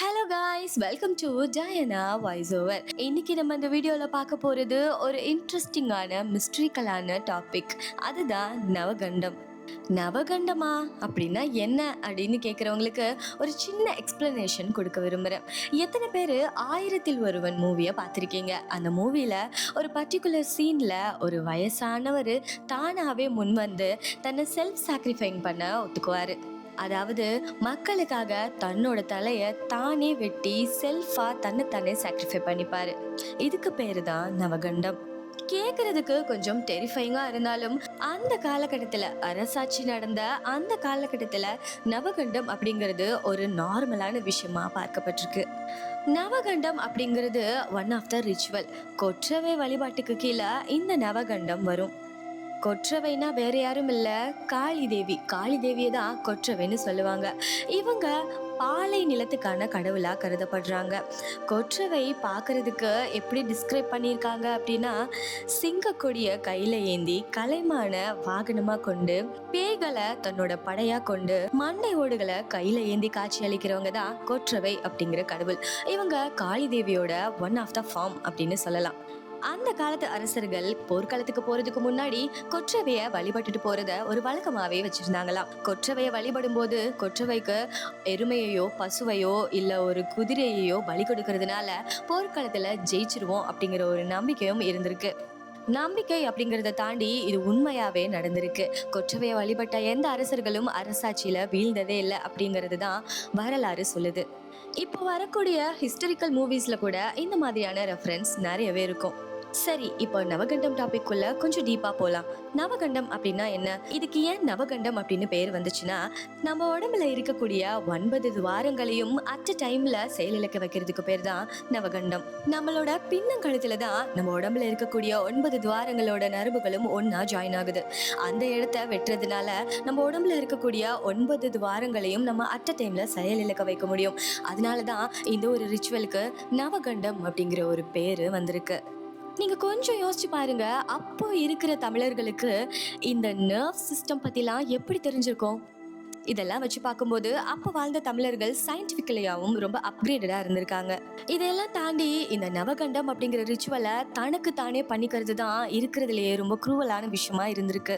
Hello guys welcome to Jayana voice over இன்னைக்கு நம்ம இந்த வீடியோவில் பார்க்க போகிறது ஒரு இன்ட்ரெஸ்டிங்கான மிஸ்ட்ரிக்கலான டாபிக் அதுதான் நவகண்டம். நவகண்டமா அப்படின்னா என்ன அப்படின்னு கேட்குறவங்களுக்கு ஒரு சின்ன எக்ஸ்பிளனேஷன் கொடுக்க விரும்புகிறேன் எத்தனை பேர் ஆயிரத்தில் ஒருவன் மூவியை பார்த்துருக்கீங்க? அந்த மூவியில் ஒரு பர்டிகுலர் சீனில் ஒரு வயசானவர் தானாகவே முன் வந்து தன்னை செல்ஃப் சாக்ரிஃபைங் பண்ண ஒத்துக்குவார். அதாவது மக்களுக்காக தன்னோட தலையை தானே வெட்டி செல்ஃபாக தன்னை தானே சாக்ரிஃபை பண்ணிப்பாரு. இதுக்கு பேரு தான் நவகண்டம். கேட்கறதுக்கு கொஞ்சம் டெரிஃபைங்காக இருந்தாலும் அந்த காலகட்டத்தில் அரசாட்சி நடந்த அந்த காலகட்டத்தில் நவகண்டம் அப்படிங்கிறது ஒரு நார்மலான விஷயமா பார்க்கப்பட்டிருக்கு. நவகண்டம் அப்படிங்கிறது one of the ritual Korravai வழிபாட்டுக்கு கீழே இந்த நவகண்டம் வரும். கொற்றவைனா வேற யாரும் இல்லை. காளி தேவி காளி தேவியை தான் கொற்றவைன்னு சொல்லுவாங்க. இவங்க பாலை நிலத்துக்கான கடவுளா கருதப்படுறாங்க. கொற்றவை பார்க்கறதுக்கு எப்படி டிஸ்கிரைப் பண்ணியிருக்காங்க அப்படின்னா சிங்கக்கொடியை கையில ஏந்தி கலைமான வாகனமா கொண்டு பேய்களை தன்னோட படையா கொண்டு மண்டை ஓடுகளை கையில ஏந்தி காட்சி அளிக்கிறவங்க தான் கொற்றவை அப்படிங்கிற கடவுள். இவங்க காளி தேவியோட ஒன் ஆஃப் த ஃபார்ம் அப்படின்னு சொல்லலாம். அந்த காலத்து அரசர்கள் போர்க்களத்துக்கு போறதுக்கு முன்னாடி கொற்றவைய வழிபட்டுட்டு போறத ஒரு வழக்கமாவே வச்சிருந்தாங்களாம். கொற்றவைய வழிபடும் போது கொற்றவைக்கு எருமையையோ பசுவையோ இல்ல ஒரு குதிரையையோ பலி கொடுக்கறதுனால போர்க்களத்துல ஜெயிச்சிருவோம் அப்படிங்கிற ஒரு நம்பிக்கையும் இருந்திருக்கு. நம்பிக்கை அப்படிங்கிறத தாண்டி இது உண்மையாவே நடந்திருக்கு. கொற்றவையை வழிபட்ட எந்த அரசர்களும் அரசாட்சியில வீழ்ந்ததே இல்லை அப்படிங்கிறது தான் வரலாறு சொல்லுது. இப்போ வரக்கூடிய ஹிஸ்டரிக்கல் மூவிஸ்ல கூட இந்த மாதிரியான ரெஃபரன்ஸ் நிறையவே இருக்கும். சரி இப்போ நவகண்டம் டாபிக் உள்ள கொஞ்சம் டீப்பா போலாம். நவகண்டம் அப்படின்னா என்ன? இதுக்கு ஏன் நவகண்டம் அப்படின்னு பேர் வந்துச்சுன்னா நம்ம உடம்புல இருக்கக்கூடிய ஒன்பது துவாரங்களையும் அட் டைம்ல செயலிழக்க வைக்கிறதுக்கு பேர் தான் நவகண்டம். நம்மளோட பின்னங்கழுத்துல தான் நம்ம உடம்புல இருக்கக்கூடிய ஒன்பது துவாரங்களோட நரம்புகளும் ஒன்னா ஜாயின் ஆகுது. அந்த இடத்த வெட்டுறதுனால நம்ம உடம்புல இருக்கக்கூடிய ஒன்பது துவாரங்களையும் நம்ம அட் டைம்ல செயலிழக்க வைக்க முடியும். அதனால தான் இந்த ஒரு ரிச்சுவலுக்கு நவகண்டம் அப்படிங்கிற ஒரு பேரு வந்திருக்கு. நீங்க கொஞ்சம் யோசிச்சு பாருங்க. அப்போ இருக்கிற தமிழர்களுக்கு இந்த நர்வ் சிஸ்டம் பத்திலாம் எப்படி தெரிஞ்சிருக்கும்? இதெல்லாம் வச்சு பார்க்கும்போது அப்போ வாழ்ந்த தமிழர்கள் சயின்டிஃபிக்கலியாகவும் ரொம்ப அப்கிரேடடாக இருந்திருக்காங்க. இதெல்லாம் தாண்டி இந்த நவகண்டம் அப்படிங்கிற ரிச்சுவலை தனக்கு தானே பண்ணிக்கிறது தான் இருக்கிறதுலையே ரொம்ப குரூவலான விஷயமா இருந்திருக்கு.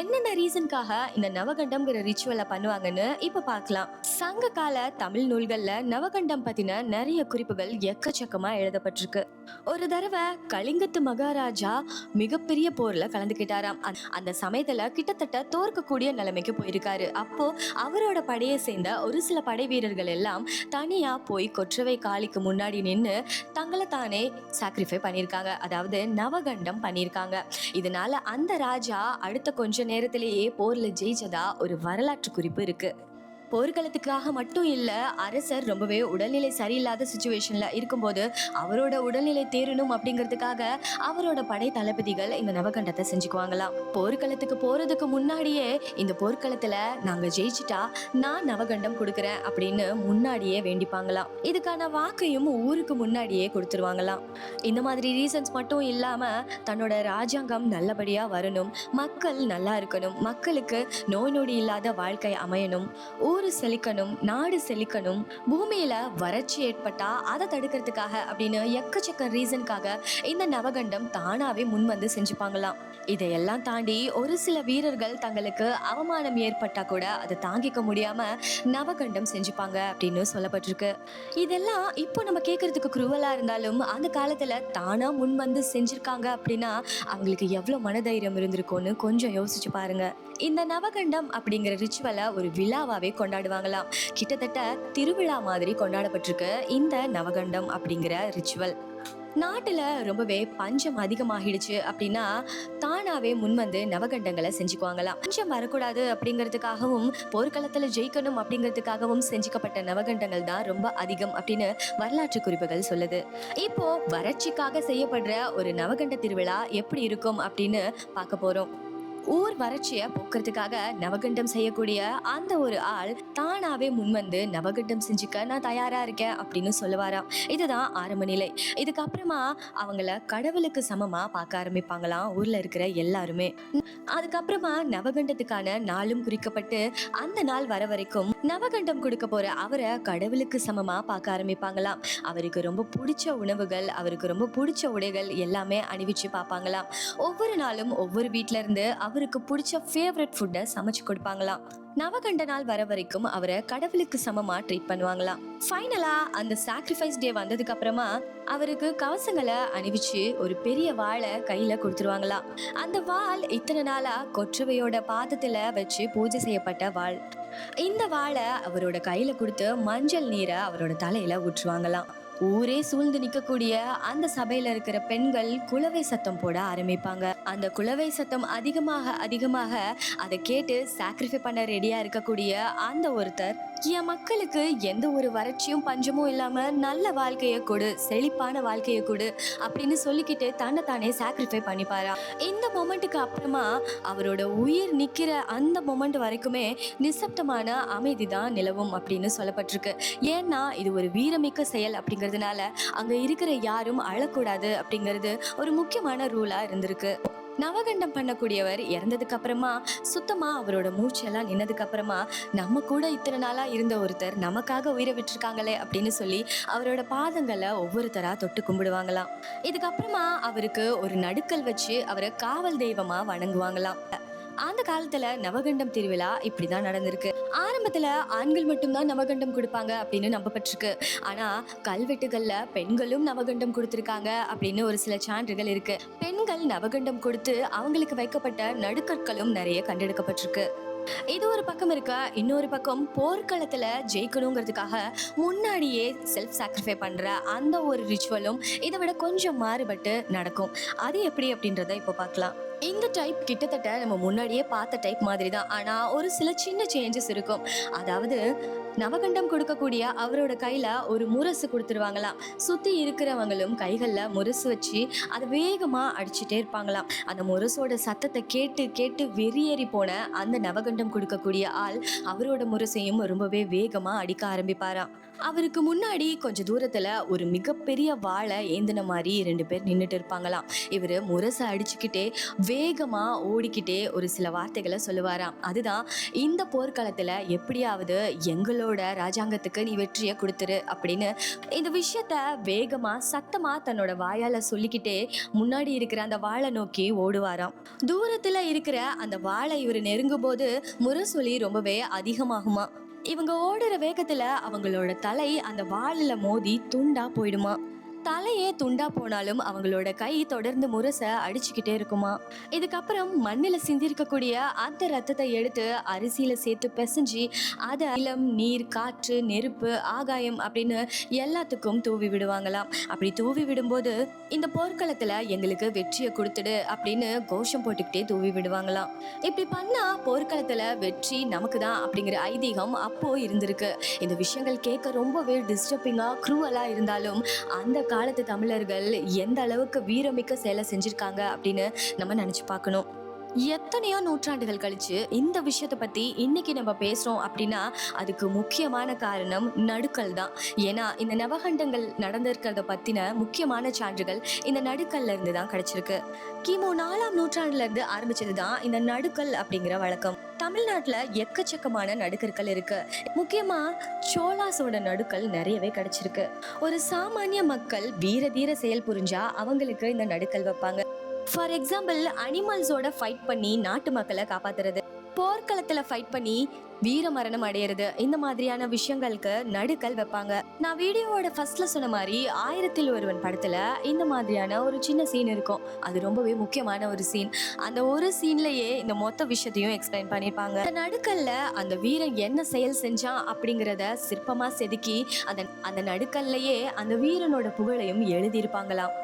என்னென்ன ரீசனுக்காக இந்த நவகண்டம்ங்கிற ரிச்சுவலை பண்ணுவாங்கன்னு இப்போ பார்க்கலாம். சங்க கால தமிழ் நூல்களில் நவகண்டம் பற்றின நிறைய குறிப்புகள் எக்கச்சக்கமாக எழுதப்பட்டிருக்கு. ஒரு தடவை கலிங்கத்து மகாராஜா மிகப்பெரிய போர்ல கலந்துக்கிட்டாராம். அந்த- அந்த சமயத்துல கிட்டத்தட்ட தோற்கக்கூடிய நிலைமைக்கு போயிருக்காரு. அப்போ அவரோட படையை சேர்ந்த ஒரு சில படை வீரர்கள் எல்லாம் தனியா போய் கொற்றவை காளிக்கு முன்னாடி நின்று தங்களை தானே சாக்ரிஃபை பண்ணியிருக்காங்க. அதாவது நவகண்டம் பண்ணியிருக்காங்க. இதனால அந்த ராஜா அடுத்த கொஞ்ச நேரத்திலேயே போர்ல ஜெயிச்சதா ஒரு வரலாற்று குறிப்பு இருக்கு. போர்க்களத்துக்காக மட்டும் இல்லை அரசர் ரொம்பவே உடல்நிலை சரியில்லாத சுச்சுவேஷனில் இருக்கும்போது அவரோட உடல்நிலை தேரணும் அப்படிங்கிறதுக்காக அவரோட படை தளபதிகள் இந்த நவகண்டத்தை செஞ்சுக்குவாங்களாம். போர்க்களத்துக்கு போகிறதுக்கு முன்னாடியே இந்த போர்க்களத்தில் நாங்கள் ஜெயிச்சிட்டா நான் நவகண்டம் கொடுக்குறேன் அப்படின்னு முன்னாடியே வேண்டிப்பாங்களாம். இதுக்கான வாக்கையும் ஊருக்கு முன்னாடியே கொடுத்துருவாங்களாம். இந்த மாதிரி ரீசன்ஸ் மட்டும் இல்லாமல் தன்னோட ராஜாங்கம் நல்லபடியாக வரணும் மக்கள் நல்லா இருக்கணும் மக்களுக்கு நோய் நொடி இல்லாத வாழ்க்கை அமையணும் ஊர் செழிக்கணும் நாடு செழிக்கணும் பூமியில வறட்சி ஏற்பட்டா அதை தடுக்கிறதுக்காக அப்படின்னு எக்கச்சக்க ரீசனுக்காக இந்த நவகண்டம் தானாவே முன் வந்து செஞ்சுப்பாங்களாம். இதையெல்லாம் தாண்டி ஒரு சில வீரர்கள் தங்களுக்கு அவமானம் ஏற்பட்டா கூட அதை தாங்கிக்க முடியாம நவகண்டம் செஞ்சுப்பாங்க அப்படின்னு சொல்லப்பட்டிருக்கு. இதெல்லாம் இப்போ நம்ம கேட்கறதுக்கு குருவலா இருந்தாலும் அந்த காலத்துல தானா முன் வந்து செஞ்சிருக்காங்க அப்படின்னா அவங்களுக்கு எவ்வளவு மனதைரியம் இருந்திருக்கும்னு கொஞ்சம் யோசிச்சு பாருங்க. இந்த நவகண்டம் அப்படிங்கிற ரிச்சுவலை ஒரு விழாவாவே கொண்டாடுவாங்களாம். கிட்டத்தட்ட திருவிழா மாதிரி கொண்டாடப்பட்டிருக்கு இந்த நவகண்டம் அப்படிங்கிற ரிச்சுவல். நாட்டில் ரொம்பவே பஞ்சம் அதிகமாகிடுச்சு அப்படின்னா தானாவே முன் வந்து நவகண்டங்களை செஞ்சுக்குவாங்களாம். பஞ்சம் வரக்கூடாது அப்படிங்கிறதுக்காகவும் போர்க்களத்தில் ஜெயிக்கணும் அப்படிங்கிறதுக்காகவும் செஞ்சுக்கப்பட்ட நவகண்டங்கள் தான் ரொம்ப அதிகம் அப்படின்னு வரலாற்று குறிப்புகள் சொல்லுது. இப்போ வறட்சிக்காக செய்யப்படுற ஒரு நவகண்ட திருவிழா எப்படி இருக்கும் அப்படின்னு பார்க்க போறோம். ஊர் வறட்சிய போக்குறதுக்காக நவகண்டம் செய்யக்கூடிய அந்த ஒரு ஆள் தானாவே முன்வந்து நவகண்டம் செஞ்சுக்க நான் தயாரா இருக்கேன் அப்படின்னு சொல்லுவாராம். இதுதான் ஆரம்ப நிலை. இதுக்கப்புறமா அவங்கள கடவுளுக்கு சமமா பார்க்க ஆரம்பிப்பாங்களாம் ஊர்ல இருக்கிற எல்லாருமே. அதுக்கப்புறமா நவகண்டத்துக்கான நாளும் குறிக்கப்பட்டு அந்த நாள் வர வரைக்கும் நவகண்டம் கொடுக்க போற அவரை கடவுளுக்கு சமமா பார்க்க ஆரம்பிப்பாங்களாம். அவருக்கு ரொம்ப பிடிச்ச உணவுகள் அவருக்கு ரொம்ப பிடிச்ச உடைகள் எல்லாமே அணிவிச்சு பார்ப்பாங்களாம். ஒவ்வொரு நாளும் ஒவ்வொரு வீட்டில இருந்து அவருக்கு பிடிச்ச ஃபேவரட் ஃபுட்டை சமைச்சு கொடுப்பாங்களாம் நவகண்ட நாள் வர வரைக்கும் அவரை கடவுளுக்கு சமமா ட்ரீட் பண்ணுவாங்களாம் ஃபைனலா அந்த சாக்ரிஃபைஸ் டே வந்ததுக்கு அப்புறமா அவருக்கு கவசங்களை அணிவிச்சு ஒரு பெரிய வாளை கையில கொடுத்துருவாங்களாம் அந்த வாள் இத்தனை நாளா கொற்றவையோட பாதத்துல வச்சு பூஜை செய்யப்பட்ட வாள். இந்த வாளை அவரோட கையில கொடுத்து மஞ்சள் நீரை அவரோட தலையில ஊற்றுவாங்களாம். ஊரே சூழ்ந்து நிக்கக்கூடிய அந்த சபையில இருக்கிற பெண்கள் குலவை சத்தம் போட ஆரம்பிப்பாங்க. அந்த குலவை சத்தம் அதிகமாக அதிகமாக அதை கேட்டு சாக்ரிஃபை பண்ண ரெடியா இருக்கக்கூடிய அந்த ஒருத்தர் என் மக்களுக்கு எந்த ஒரு வறட்சியும் பஞ்சமும் இல்லாம நல்ல வாழ்க்கையை கொடு செழிப்பான வாழ்க்கையை கொடு அப்படின்னு சொல்லிக்கிட்டு தன்னை தானே சாக்ரிஃபை பண்ணிப்பாரா? இந்த மொமெண்ட்டுக்கு அப்புறமா அவரோட உயிர் நிக்கிற அந்த மொமெண்ட் வரைக்குமே நிசப்தமான அமைதி தான் நிலவும் அப்படின்னு சொல்லப்பட்டிருக்கு. ஏன்னா இது ஒரு வீரமிக்க செயல் அப்படிங்கிறதுனால அங்க இருக்கிற யாரும் அழக்கூடாது அப்படிங்கிறது ஒரு முக்கியமான ரூலா இருந்திருக்கு. நவகண்டம் பண்ணக்கூடியவர் இறந்ததுக்கு அப்புறமா சுத்தமா அவரோட மூச்செல்லாம் நின்னதுக்கு அப்புறமா நம்ம கூட இத்தனை நாளா இருந்த ஒருத்தர் நமக்காக உயிரை விட்டுருக்காங்களே அப்படின்னு சொல்லி அவரோட பாதங்களை ஒவ்வொருத்தரா தொட்டு கும்பிடுவாங்களாம். இதுக்கப்புறமா அவருக்கு ஒரு நடுக்கல் வச்சு அவரை காவல் தெய்வமா வணங்குவாங்களாம். அந்த காலத்துல நவகண்டம் திருவிழா இப்படிதான் நடந்திருக்கு. ஆரம்பத்தில் ஆண்கள் மட்டும்தான் நவகண்டம் கொடுப்பாங்க அப்படின்னு நம்பப்பட்டிருக்கு. ஆனால் கல்வெட்டுகளில் பெண்களும் நவகண்டம் கொடுத்துருக்காங்க அப்படின்னு ஒரு சில சான்றுகள் இருக்கு. பெண்கள் நவகண்டம் கொடுத்து அவங்களுக்கு வைக்கப்பட்ட நடுக்கற்களும் நிறைய கண்டெடுக்கப்பட்டிருக்கு. இது ஒரு பக்கம் இருக்க இன்னொரு பக்கம் போர்க்களத்தில் ஜெயிக்கணுங்கிறதுக்காக முன்னாடியே செல்ஃப் சாக்ரிஃபை பண்ணுற அந்த ஒரு ரிச்சுவலும் இதை விட கொஞ்சம் மாறுபட்டு நடக்கும். அது எப்படி அப்படின்றத இப்போ பார்க்கலாம். இந்த டைப் கிட்டத்தட்ட நம்ம முன்னாடியே பார்த்த டைப் மாதிரி தான் ஆனால் ஒரு சில சின்ன சேஞ்சஸ் இருக்கும். அதாவது நவகண்டம் கொடுக்கக்கூடிய அவரோட கையில ஒரு முரசு கொடுத்துருவாங்களாம். சுத்தி இருக்கிறவங்களும் கைகளில் முரசு வச்சு அதை வேகமா அடிச்சுட்டே இருப்பாங்களாம். அந்த முரசோட சத்தத்தை கேட்டு கேட்டு வெறியேறி போன அந்த நவகண்டம் கொடுக்கக்கூடிய ஆள் அவரோட முரசையும் ரொம்பவே வேகமா அடிக்க ஆரம்பிப்பாராம். அவருக்கு முன்னாடி கொஞ்ச தூரத்துல ஒரு மிகப்பெரிய வாழை ஏந்தின மாதிரி ரெண்டு பேர் நின்றுட்டு இருப்பாங்களாம். இவர் முரசை அடிச்சுக்கிட்டே வேகமா ஓடிக்கிட்டே ஒரு சில வார்த்தைகளை சொல்லுவாராம். அதுதான் இந்த போர்க்களத்துல எப்படியாவது எங்களோட ராஜாங்கத்துக்கு நீ வெற்றியை கொடுத்துரு அப்படின்னு இந்த விஷயத்த வேகமா சத்தமா தன்னோட வாயால சொல்லிக்கிட்டே முன்னாடி இருக்கிற அந்த வாழை நோக்கி ஓடுவாராம். தூரத்துல இருக்கிற அந்த வாழை இவர் நெருங்கும் போது முரசொலி ரொம்பவே அதிகமாகுமா. இவங்க ஓடுற வேகத்துல அவங்களோட தலை அந்த வாளில மோதி துண்டா போயிடுமா. தலையே துண்டா போனாலும் அவங்களோட கை தொடர்ந்து முரச அடிச்சுக்கிட்டே இருக்குமா? இதுக்கப்புறம் மண்ணில சிந்திருக்கக்கூடிய அந்த ரத்தத்தை எடுத்து அரிசியில சேர்த்து பிசைஞ்சு அதை இளம் நீர் காற்று நெருப்பு ஆகாயம் அப்படின்னு எல்லாத்துக்கும் தூவி விடுவாங்களாம். அப்படி தூவி விடும்போது இந்த போர்க்களத்துல எங்களுக்கு வெற்றியை கொடுத்துடு அப்படின்னு கோஷம் போட்டுக்கிட்டே தூவி விடுவாங்களாம். இப்படி பண்ணா போர்க்களத்துல வெற்றி நமக்கு தான் அப்படிங்கிற ஐதீகம் அப்போ இருந்திருக்கு. இந்த விஷயங்கள் கேட்க ரொம்பவே டிஸ்டர்பிங்கா குரூவலா இருந்தாலும் அந்த காலத்து தமிழர்கள் எந்த அளவுக்கு வீரமிக்க செயலை செஞ்சுருக்காங்க அப்படின்னு நம்ம நினச்சி பார்க்கணும். எத்தனையோ நூற்றாண்டுகள் கழிச்சு இந்த விஷயத்தை பத்தி இன்னைக்கு நம்ம பேசுறோம் அப்படின்னா அதுக்கு முக்கியமான காரணம் நடுக்கல் தான். ஏன்னா இந்த நவகண்டங்கள் நடந்திருக்கிறத பத்தின முக்கியமான சான்றுகள் இந்த நடுக்கல்ல இருந்து தான் கிடைச்சிருக்கு. கிமு நாலாம் நூற்றாண்டுல இருந்து ஆரம்பிச்சது தான் இந்த நடுக்கல் அப்படிங்கிற வழக்கம். தமிழ்நாட்டுல எக்கச்சக்கமான நடுக்கற்கள் இருக்கு. முக்கியமா சோலாஸோட நடுக்கல் நிறையவே கிடைச்சிருக்கு. ஒரு சாமானிய மக்கள் வீர தீர செயல் புரிஞ்சா அவங்களுக்கு இந்த நடுக்கல் வைப்பாங்க. ஃபார் எக்ஸாம்பிள் அனிமல்ஸோட ஃபைட் பண்ணி நாட்டு மக்களை காப்பாத்துறது போர்க்களத்துல ஃபைட் பண்ணி வீர மரணம் அடையிறது இந்த மாதிரியான விஷயங்களுக்கு நடுக்கல் வைப்பாங்க. நான் வீடியோவோட ஃபர்ஸ்ட்ல சொன்ன மாதிரி ஆயிரத்தில் ஒருவன் படத்துல இந்த மாதிரியான ஒரு சின்ன சீன் இருக்கும். அது ரொம்பவே முக்கியமான ஒரு சீன் அந்த ஒரு சீன்லயே இந்த மொத்த விஷயத்தையும் எக்ஸ்பிளைன் பண்ணிருப்பாங்க அந்த நடுக்கல்ல அந்த வீரன் என்ன செயல் செஞ்சான் அப்படிங்கிறத சிற்பமா செதுக்கி அந்த அந்த நடுக்கல்லையே அந்த வீரனோட புகழையும் எழுதியிருப்பாங்களாம்.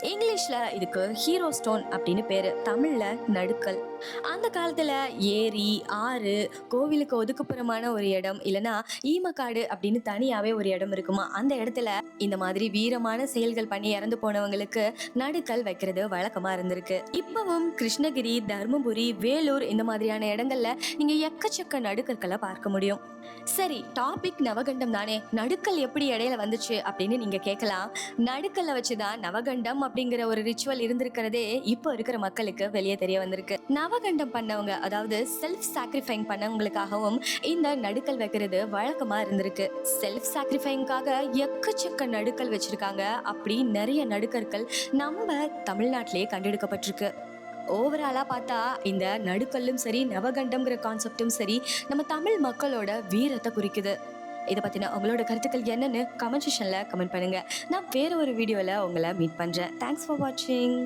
இங்கிலீஷில் இதுக்கு ஹீரோ ஸ்டோன் அப்படின்னு பேர் தமிழில் நடுக்கல். அந்த காலத்தில் ஏரி ஆறு கோவிலுக்கு ஒதுக்குப்புறமான ஒரு இடம் இல்லைன்னா ஈமக்காடு அப்படின்னு தனியாகவே ஒரு இடம் இருக்குமா? அந்த இடத்துல இந்த மாதிரி வீரமான செயல்கள் பண்ணி இறந்து போனவங்களுக்கு நடுக்கல் வைக்கிறது வழக்கமாக இருந்திருக்கு. இப்பவும் கிருஷ்ணகிரி தர்மபுரி வேலூர் இந்த மாதிரியான இடங்கள்ல நீங்கள் எக்கச்சக்க நடுக்கற்களை பார்க்க முடியும். சரி டாபிக் நவகண்டம் தானே. நடுக்கல் எப்படி இடையில வந்துச்சு அப்படின்னு நீங்க கேட்கலாம் நடுக்கல்ல வச்சுதான் நவகண்டம் அப்படிங்கிற ஒரு ரிச்சுவல் இருந்திருக்கிறதே இப்போ இருக்கிற மக்களுக்கு வெளியே தெரிய வந்திருக்கு. நவகண்டம் பண்ணவங்க அதாவது செல்ஃப் சாக்ரிஃபைங் பண்ணவங்களுக்காகவும் இந்த நடுக்கல் வைக்கிறது வழக்கமா இருந்திருக்கு. செல்ஃப் சாக்ரிஃபைங்காக எக்கச்சக்க நடுக்கல் வச்சிருக்காங்க அப்படி நிறைய நடுக்கற்கள் நம்ம தமிழ்நாட்டிலேயே கண்டெடுக்கப்பட்டிருக்கு. ஓவராலாக பார்த்தா இந்த நடுக்கல்லும் சரி நவகண்டம்ங்கிற கான்செப்டும் சரி நம்ம தமிழ் மக்களோட வீரத்தை குறிக்குது. இதை பற்றின உங்களோட கருத்துக்கள் என்னன்னு கமெண்ட் செஷனில் கமெண்ட் பண்ணுங்கள் நான் வேறு ஒரு வீடியோவில் உங்களை மீட் பண்ணுறேன் தேங்க்ஸ் ஃபார் வாட்சிங்